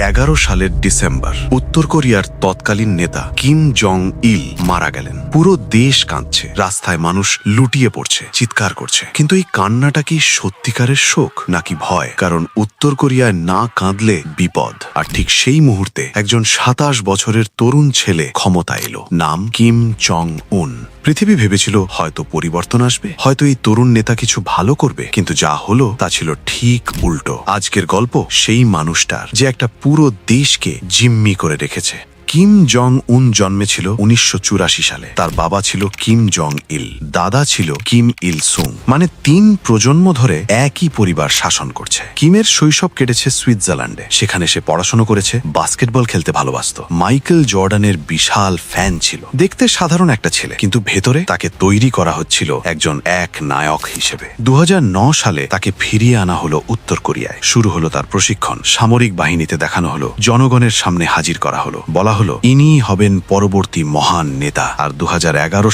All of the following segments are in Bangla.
এগারো সালের ডিসেম্বর, উত্তর কোরিয়ার তৎকালীন নেতা কিম জং ইল মারা গেলেন। পুরো দেশ কাঁদছে, রাস্তায় মানুষ লুটিয়ে পড়ছে, চিৎকার করছে। কিন্তু এই কান্নাটা কি সত্যিকারের শোক নাকি ভয়? কারণ উত্তর কোরিয়ায় না কাঁদলে বিপদ। আর ঠিক সেই মুহূর্তে একজন সাতাশ বছরের তরুণ ছেলে ক্ষমতা এলো, নাম কিম চং উন পৃথিবী ভেবেছিল হয়তো পরিবর্তন আসবে, হয়তো এই তরুণ নেতা কিছু ভালো করবে, কিন্তু যা হলো তা ছিল ঠিক উল্টো। আজকের গল্প সেই মানুষটার, যে একটা পুরো দেশকে জিম্মি করে রেখেছে। কিম জং উন জন্মেছিল উনিশশো চুরাশি সালে। তার বাবা ছিল কিম জং ইল দাদা ছিল কিম ইল সুং মানে তিন প্রজন্ম ধরে একই পরিবার শাসন করছে। কিমের শৈশব কেটেছে সুইজারল্যান্ডে সেখানে সে পড়াশোনা করেছে, বাস্কেটবল খেলতে ভালোবাসত। মাইকেল জর্ডানের বিশাল ফ্যান ছিল। দেখতে সাধারণ একটা ছেলে, কিন্তু ভেতরে তাকে তৈরি করা হচ্ছিল একজন এক নায়ক হিসেবে। দু সালে তাকে ফিরিয়ে আনা হলো উত্তর কোরিয়ায়। শুরু হলো তার প্রশিক্ষণ। সামরিক বাহিনীতে দেখানো হলো, জনগণের সামনে হাজির করা হলো। বলা ইনিই হবেন পরবর্তী মহান নেতা। আর দু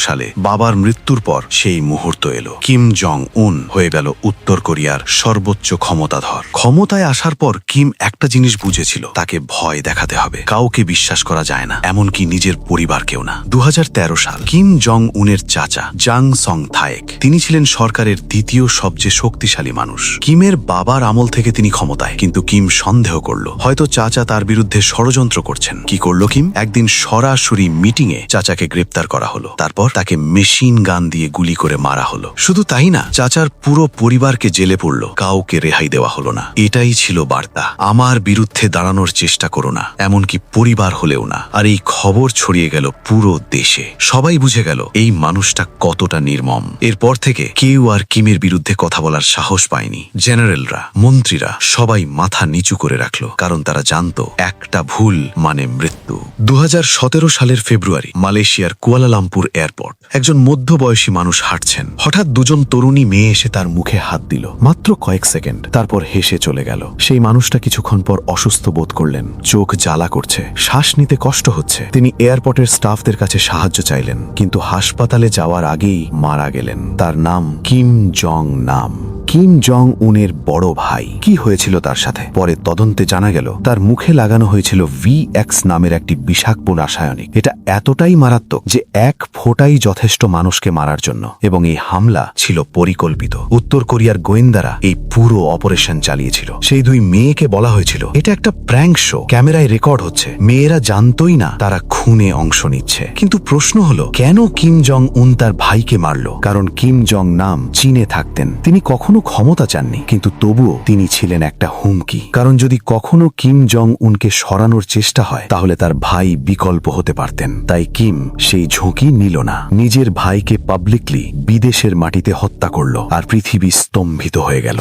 সালে বাবার মৃত্যুর পর সেই মুহূর্ত এলো। কিম জং উন হয়ে গেল উত্তর কোরিয়ার সর্বোচ্চ ক্ষমতাধর। ক্ষমতায় আসার পর কিম একটা জিনিস বুঝেছিল, তাকে ভয় দেখাতে হবে। কাউকে বিশ্বাস করা যায় না, এমনকি নিজের পরিবারকেও না। দু হাজার তেরো সাল কিম জং উনের চাচা জাং সং থায়েক তিনি ছিলেন সরকারের দ্বিতীয় সবচেয়ে শক্তিশালী মানুষ। কিমের বাবার আমল থেকে তিনি ক্ষমতায়, কিন্তু কিম সন্দেহ করল। হয়তো চাচা তার বিরুদ্ধে ষড়যন্ত্র করছেন। কি করল কিম একদিন সরাসরি মিটিংয়ে চাচাকে গ্রেপ্তার করা হলো। তারপর তাকে মেশিন গান দিয়ে গুলি করে মারা হলো। শুধু তাই না, চাচার পুরো পরিবারকে জেলে পড়ল। কাউকে রেহাই দেওয়া হলো না। এটাই ছিল বার্তা। আমার বিরুদ্ধে দাঁড়ানোর চেষ্টা করো না। এমনকি পরিবার হলেও না। আর এই খবর ছড়িয়ে গেল পুরো দেশে। সবাই বুঝে গেল এই মানুষটা কতটা নির্মম। এরপর থেকে কেউ আর কিমের বিরুদ্ধে কথা বলার সাহস পায়নি। জেনারেলরা, মন্ত্রীরা সবাই মাথা নিচু করে রাখল। কারণ তারা জানতো একটা ভুল মানে মৃত্যু। দু হাজার সতেরো সালের ফেব্রুয়ারি, মালয়েশিয়ার কুয়ালালামপুর এয়ারপোর্ট। একজন মধ্যবয়সী মানুষ হাঁটছেন। হঠাৎ দুজন তরুণী মেয়ে এসে তার মুখে হাত দিল। মাত্র কয়েক সেকেন্ড, তারপর হেসে চলে গেল। সেই মানুষটা কিছুক্ষণ পর অসুস্থ বোধ করলেন। চোখ জ্বালা করছে। শ্বাস নিতে কষ্ট হচ্ছে। তিনি এয়ারপোর্টের স্টাফদের কাছে সাহায্য চাইলেন, কিন্তু হাসপাতালে যাওয়ার আগেই মারা গেলেন। তার নাম কিম জং নাম কিম জং উনের বড় ভাই। কি হয়েছিল তার সাথে? পরে তদন্তে জানা গেল, তার মুখে লাগানো হয়েছিল ভি এক্স নামের একটি বিষাক্ত রাসায়নিক। এটা এতটাই মারাত্মক যে এক ফোটাই যথেষ্ট মানুষকে মারার জন্য। এবং এই হামলা ছিল পরিকল্পিত। উত্তর কোরিয়ার গোয়েন্দারা এই পুরো অপারেশন চালিয়েছিল। সেই দুই মেয়েকে বলা হয়েছিল, এটা একটা প্র্যাঙ্ক শো। ক্যামেরায় রেকর্ড হচ্ছে। মেয়েরা জানতই না তারা খুনে অংশ নিচ্ছে। কিন্তু প্রশ্ন হলো, কেন কিম জং উন তার ভাইকে মারল? কারণ কিম জং নাম চীনে থাকতেন। তিনি কখনো ক্ষমতা চাননি, কিন্তু তবুও তিনি ছিলেন একটা হুমকি। কারণ যদি কখনো কিম জং উনকে সরানোর চেষ্টা হয়, তাহলে তার ভাই বিকল্প হতে পারতেন। তাই কিম সেই ঝুঁকি নিল না। নিজের ভাইকে পাবলিকলি বিদেশের মাটিতে হত্যা করল, আর পৃথিবী স্তম্ভিত হয়ে গেল।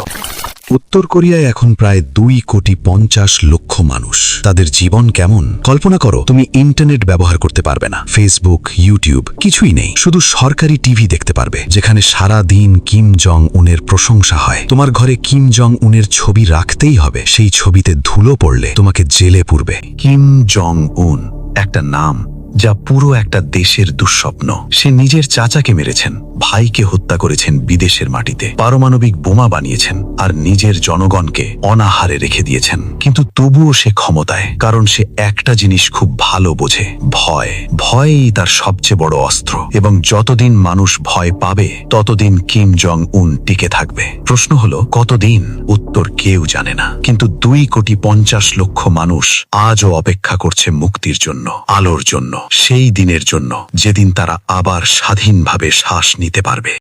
উত্তর কোরিয়ায় এখন প্রায় দুই কোটি পঞ্চাশ লক্ষ মানুষ। তাদের জীবন কেমন? কল্পনা করো, তুমি ইন্টারনেট ব্যবহার করতে পারবে না। ফেসবুক, ইউটিউব, কিছুই নেই। শুধু সরকারি টিভি দেখতে পারবে, যেখানে সারা দিন কিম জং উনের প্রশংসা হয়। তোমার ঘরে কিম জং উনের ছবি রাখতেই হবে। সেই ছবিতে ধুলো পড়লে তোমাকে জেলে পুরবে। কিম জং উন একটা নাম। যা পুরো একটা দেশের দুঃস্বপ্ন। সে নিজের চাচাকে মেরেছেন, ভাইকে হত্যা করেছেন বিদেশের মাটিতে। পারমাণবিক বোমা বানিয়েছেন আর নিজের জনগণকে অনাহারে রেখে দিয়েছেন। কিন্তু তবুও সে ক্ষমতায়, কারণ সে একটা জিনিস খুব ভালো বোঝে, ভয়। ভয়ই তার সবচেয়ে বড় অস্ত্র। এবং যতদিন মানুষ ভয় পাবে, ততদিন কিম জং উন টিকে থাকবে। প্রশ্ন হলো, কতদিন? উত্তর কেউ জানে না। কিন্তু দুই কোটি পঞ্চাশ লক্ষ মানুষ আজও অপেক্ষা করছে মুক্তির জন্য, আলোর জন্য। সেই দিনের জন্য যেদিন তারা আবার স্বাধীনভাবে শ্বাস নিতে পারবে।